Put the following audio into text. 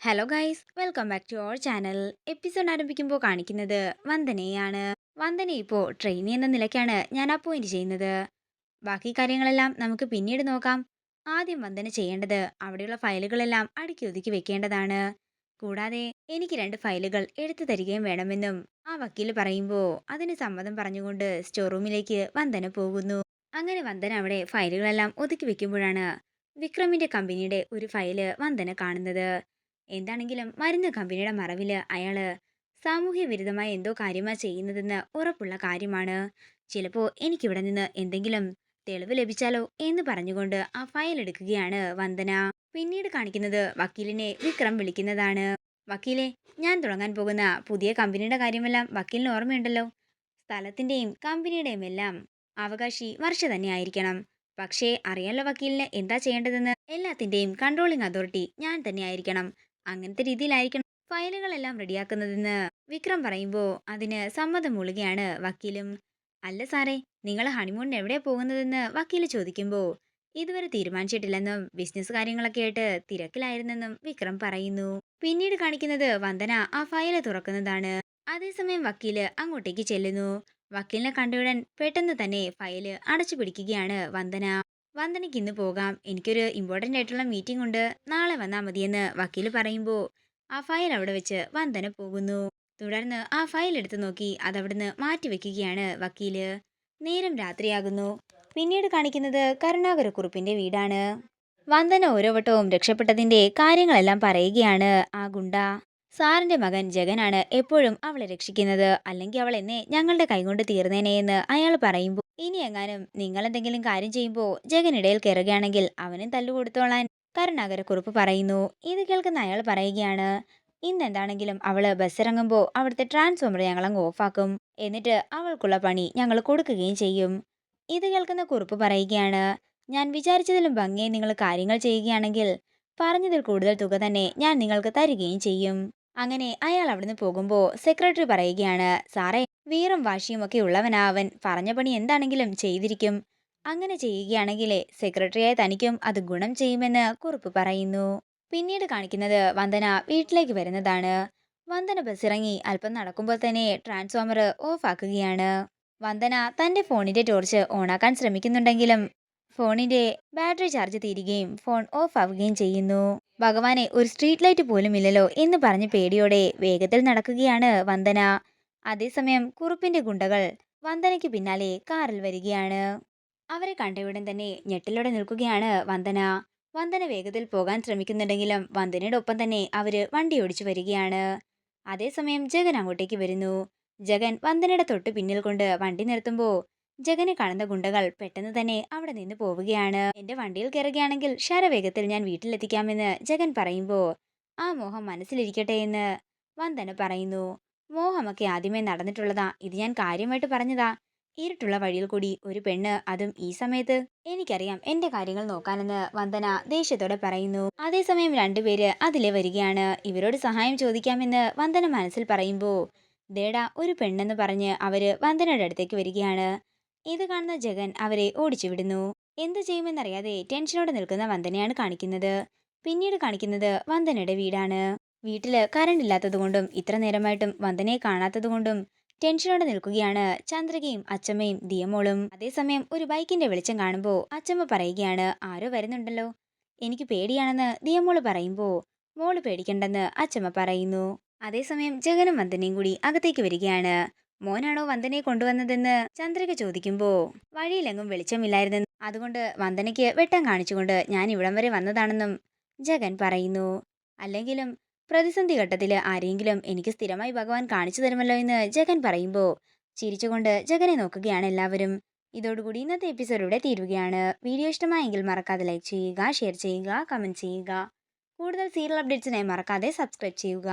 Hello guys welcome back to our channel episode ആരംഭിക്കുമ്പോൾ കാണിക്കുന്നത് വന്ദനയാണ് വന്ദന ഇപ്പോൾ ട്രെയിനി എന്ന നിലയ്ക്കാണ് ഞാൻ അപ്പോയിന്റ് ചെയ്യുന്നത്. ബാക്കി കാര്യങ്ങളെല്ലാം നമുക്ക് പിന്നീട് നോക്കാം. ആദ്യം വന്ദന ചെയ്യേണ്ടത് അവിടെയുള്ള ഫയലുകളെല്ലാം അടുക്കി ഒതുക്കി വെക്കേണ്ടതാണ്. കൂടാതെ എനിക്ക് രണ്ട് ഫയലുകൾ എടുത്തു തരികയും വേണമെന്നും ആ വക്കീൽ പറയുമ്പോൾ അതിന് സമ്മതം പറഞ്ഞുകൊണ്ട് സ്റ്റോർ റൂമിലേക്ക് വന്ദന പോകുന്നു. അങ്ങനെ വന്ദന അവിടെ ഫയലുകളെല്ലാം ഒതുക്കി വെക്കുമ്പോഴാണ് വിക്രമിന്റെ കമ്പനിയുടെ ഒരു ഫയൽ വന്ദന കാണുന്നത്. എന്താണെങ്കിലും മരുന്ന് കമ്പനിയുടെ മറവിൽ അയാൾ സാമൂഹ്യ വിരുദ്ധമായ എന്തോ കാര്യമാ ചെയ്യുന്നതെന്ന് ഉറപ്പുള്ള കാര്യമാണ്. ചിലപ്പോൾ എനിക്കിവിടെ നിന്ന് എന്തെങ്കിലും തെളിവ് ലഭിച്ചാലോ എന്ന് പറഞ്ഞുകൊണ്ട് ആ ഫയൽ എടുക്കുകയാണ് വന്ദന. പിന്നീട് കാണിക്കുന്നത് വക്കീലിനെ വിക്രം വിളിക്കുന്നതാണ്. വക്കീലെ ഞാൻ തുടങ്ങാൻ പോകുന്ന പുതിയ കമ്പനിയുടെ കാര്യമെല്ലാം വക്കീലിന് ഓർമ്മയുണ്ടല്ലോ. സ്ഥലത്തിന്റെയും കമ്പനിയുടെയും എല്ലാം അവകാശി വർഷ തന്നെ ആയിരിക്കണം. പക്ഷേ അറിയാലോ വക്കീലിന് എന്താ ചെയ്യേണ്ടതെന്ന്? എല്ലാത്തിന്റെയും കൺട്രോളിംഗ് അതോറിറ്റി ഞാൻ തന്നെ ആയിരിക്കണം. അങ്ങനത്തെ രീതിയിലായിരിക്കണം. ഫയലുകളെല്ലാം റെഡിയാക്കുന്നതെന്ന് വിക്രം പറയുമ്പോൾ അതിന് സമ്മതം മൂളുകയാണ് വക്കീലും. അല്ല സാറേ നിങ്ങൾ ഹണിമൂണിന് എവിടെയാ പോകുന്നതെന്ന് വക്കീൽ ചോദിക്കുമ്പോൾ ഇതുവരെ തീരുമാനിച്ചിട്ടില്ലെന്നും ബിസിനസ് കാര്യങ്ങളൊക്കെ ആയിട്ട് തിരക്കിലായിരുന്നെന്നും വിക്രം പറയുന്നു. പിന്നീട് കാണിക്കുന്നത് വന്ദന ആ ഫയൽ തുറക്കുന്നതാണ്. അതേസമയം വക്കീൽ അങ്ങോട്ടേക്ക് ചെല്ലുന്നു. വക്കീലിനെ കണ്ടയുടൻ പെട്ടെന്ന് തന്നെ ഫയൽ അടച്ചു പിടിക്കുകയാണ് വന്ദന. വന്ദനയ്ക്ക് ഇന്ന് പോകാം. എനിക്കൊരു ഇമ്പോർട്ടന്റ് ആയിട്ടുള്ള മീറ്റിംഗ് ഉണ്ട്. നാളെ വന്നാൽ മതിയെന്ന് വക്കീൽ പറയുമ്പോൾ ആ ഫയൽ അവിടെ വെച്ച് വന്ദന പോകുന്നു. തുടർന്ന് ആ ഫയൽ എടുത്തു നോക്കി അതവിടുന്ന് മാറ്റി വെക്കുകയാണ് വക്കീൽ. നേരം രാത്രിയാകുന്നു. പിന്നീട് കാണിക്കുന്നത് കരുണാകരക്കുറുപ്പിന്റെ വീടാണ്. വന്ദന ഓരോ വട്ടവും രക്ഷപ്പെട്ടതിന്റെ കാര്യങ്ങളെല്ലാം പറയുകയാണ് ആ ഗുണ്ട. സാറിന്റെ മകൻ ജഗനാണ് എപ്പോഴും അവളെ രക്ഷിക്കുന്നത്. അല്ലെങ്കിൽ അവൾ എന്നെ ഞങ്ങളുടെ കൈകൊണ്ട് തീർന്നേനെ എന്ന് അയാൾ പറയുമ്പോൾ ഇനി എങ്ങാനും നിങ്ങൾ എന്തെങ്കിലും കാര്യം ചെയ്യുമ്പോൾ ജഗൻ ഇടയിൽ കയറുകയാണെങ്കിൽ അവനും തല്ലുകൊടുത്തോളാൻ കരുണാകരക്കുറിപ്പ് പറയുന്നു. ഇത് കേൾക്കുന്ന അയാൾ പറയുകയാണ് ഇന്ന് എന്താണെങ്കിലും അവൾ ബസ് ഇറങ്ങുമ്പോൾ അവിടുത്തെ ട്രാൻസ്ഫോമർ ഞങ്ങൾ അങ്ങ് ഓഫാക്കും എന്നിട്ട് അവൾക്കുള്ള പണി ഞങ്ങൾ കൊടുക്കുകയും ചെയ്യും. ഇത് കേൾക്കുന്ന കുറിപ്പ് പറയുകയാണ് ഞാൻ വിചാരിച്ചതിലും ഭംഗിയായി നിങ്ങൾ കാര്യങ്ങൾ ചെയ്യുകയാണെങ്കിൽ പറഞ്ഞതിൽ കൂടുതൽ തുക തന്നെ ഞാൻ നിങ്ങൾക്ക് തരികയും ചെയ്യും. അങ്ങനെ അയാൾ അവിടുന്ന് പോകുമ്പോൾ സെക്രട്ടറി പറയുകയാണ് സാറേ വീറും വാശിയും ഒക്കെ ഉള്ളവനാ അവൻ പറഞ്ഞ പണി എന്താണെങ്കിലും ചെയ്തിരിക്കും. അങ്ങനെ ചെയ്യുകയാണെങ്കിലേ സെക്രട്ടറിയായ തനിക്കും അത് ഗുണം ചെയ്യുമെന്ന് കുറിപ്പ് പറയുന്നു. പിന്നീട് കാണിക്കുന്നത് വന്ദന വീട്ടിലേക്ക് വരുന്നതാണ്. വന്ദന ബസ് ഇറങ്ങി അല്പം നടക്കുമ്പോൾ തന്നെ ട്രാൻസ്ഫോമർ ഓഫ് ആക്കുകയാണ്. വന്ദന തന്റെ ഫോണിന്റെ ടോർച്ച് ഓണാക്കാൻ ശ്രമിക്കുന്നുണ്ടെങ്കിലും ഫോണിന്റെ ബാറ്ററി ചാർജ് തീരുകയും ഫോൺ ഓഫ് ആവുകയും ചെയ്യുന്നു. ഭഗവാനെ ഒരു സ്ട്രീറ്റ് ലൈറ്റ് പോലും ഇല്ലല്ലോ എന്ന് പറഞ്ഞ് പേടിയോടെ വേഗത്തിൽ നടക്കുകയാണ് വന്ദന. അതേസമയം കുറുപ്പിന്റെ ഗുണ്ടകൾ വന്ദനയ്ക്ക് പിന്നാലെ കാറിൽ വരികയാണ്. അവരെ കണ്ടയുടൻ തന്നെ ഞെട്ടലോടെ നിൽക്കുകയാണ് വന്ദന. വന്ദന വേഗത്തിൽ പോകാൻ ശ്രമിക്കുന്നുണ്ടെങ്കിലും വന്ദനയുടെ ഒപ്പം തന്നെ അവർ വണ്ടി ഓടിച്ചു വരികയാണ്. അതേസമയം ജഗൻ അങ്ങോട്ടേക്ക് വരുന്നു. ജഗൻ വന്ദനയുടെ തൊട്ട് പിന്നിൽ കൊണ്ട് വണ്ടി നിർത്തുമ്പോൾ ജഗനെ കാണുന്ന ഗുണ്ടകൾ പെട്ടെന്ന് തന്നെ അവിടെ നിന്ന് പോവുകയാണ്. എന്റെ വണ്ടിയിൽ കയറുകയാണെങ്കിൽ ശരവേഗത്തിൽ ഞാൻ വീട്ടിലെത്തിക്കാമെന്ന് ജഗൻ പറയുമ്പോൾ ആ മോഹം മനസ്സിലിരിക്കട്ടെ എന്ന് വന്ദന പറയുന്നു. മോഹമൊക്കെ ആദ്യമേ നടന്നിട്ടുള്ളതാ. ഇത് ഞാൻ കാര്യമായിട്ട് പറഞ്ഞതാ. ഇരുട്ടുള്ള വഴിയിൽ കൂടി ഒരു പെണ്ണ് അതും ഈ സമയത്ത്. എനിക്കറിയാം എന്റെ കാര്യങ്ങൾ നോക്കാനെന്ന് വന്ദന ദേഷ്യത്തോടെ പറയുന്നു. അതേസമയം രണ്ടുപേര് അതിലെ വരികയാണ്. ഇവരോട് സഹായം ചോദിക്കാമെന്ന് വന്ദന മനസ്സിൽ പറയുമ്പോൾ ദേടാ ഒരു പെണ്ണെന്ന് പറഞ്ഞ് അവർ വന്ദനയുടെ അടുത്തേക്ക് വരികയാണ്. ഇത് കാണുന്ന ജഗൻ അവരെ ഓടിച്ചു വിടുന്നു എന്ത് ചെയ്യുമെന്നറിയാതെ ടെൻഷനോടെ നിൽക്കുന്ന വന്ദനയാണ് കാണിക്കുന്നത്. പിന്നീട് കാണിക്കുന്നത് വന്ദനയുടെ വീടാണ്. വീട്ടിൽ കറണ്ട് ഇല്ലാത്തതുകൊണ്ടും ഇത്ര നേരമായിട്ടും വന്ദനയെ കാണാത്തതുകൊണ്ടും ടെൻഷനോടെ നിൽക്കുകയാണ് ചന്ദ്രികയും അച്ചമ്മയും ദിയമോളും. അതേസമയം ഒരു ബൈക്കിന്റെ വെളിച്ചം കാണുമ്പോൾ അച്ചമ്മ പറയുകയാണ് ആരോ വരുന്നുണ്ടല്ലോ. എനിക്ക് പേടിയാണെന്ന് ദിയമോൾ പറയുമ്പോൾ മോൾ പേടിക്കണ്ടെന്ന് അച്ചമ്മ പറയുന്നു. അതേസമയം ജഗനും വന്ദനയും കൂടി അകത്തേക്ക് വരികയാണ്. മോനാണോ വന്ദനയെ കൊണ്ടുവന്നതെന്ന് ചന്ദ്രിക ചോദിക്കുമ്പോൾ വഴിയിലെങ്ങും വെളിച്ചമില്ലായിരുന്നെന്ന് അതുകൊണ്ട് വന്ദനയ്ക്ക് വെട്ടം കാണിച്ചുകൊണ്ട് ഞാൻ ഇവിടം വരെ വന്നതാണെന്നും ജഗൻ പറയുന്നു. അല്ലെങ്കിലും പ്രതിസന്ധി ഘട്ടത്തിൽ ആരെങ്കിലും എനിക്ക് സ്ഥിരമായി ഭഗവാൻ കാണിച്ചു തരുമല്ലോ എന്ന് ജഗൻ പറയുമ്പോൾ ചിരിച്ചുകൊണ്ട് ജഗനെ നോക്കുകയാണ് എല്ലാവരും. ഇതോടുകൂടി ഇന്നത്തെ എപ്പിസോഡ് ഇവിടെ തീരുകയാണ്. വീഡിയോ ഇഷ്ടമായെങ്കിൽ മറക്കാതെ ലൈക്ക് ചെയ്യുക ഷെയർ ചെയ്യുക കമന്റ് ചെയ്യുക. കൂടുതൽ സീരിയൽ അപ്ഡേറ്റ്സിനായി മറക്കാതെ സബ്സ്ക്രൈബ് ചെയ്യുക.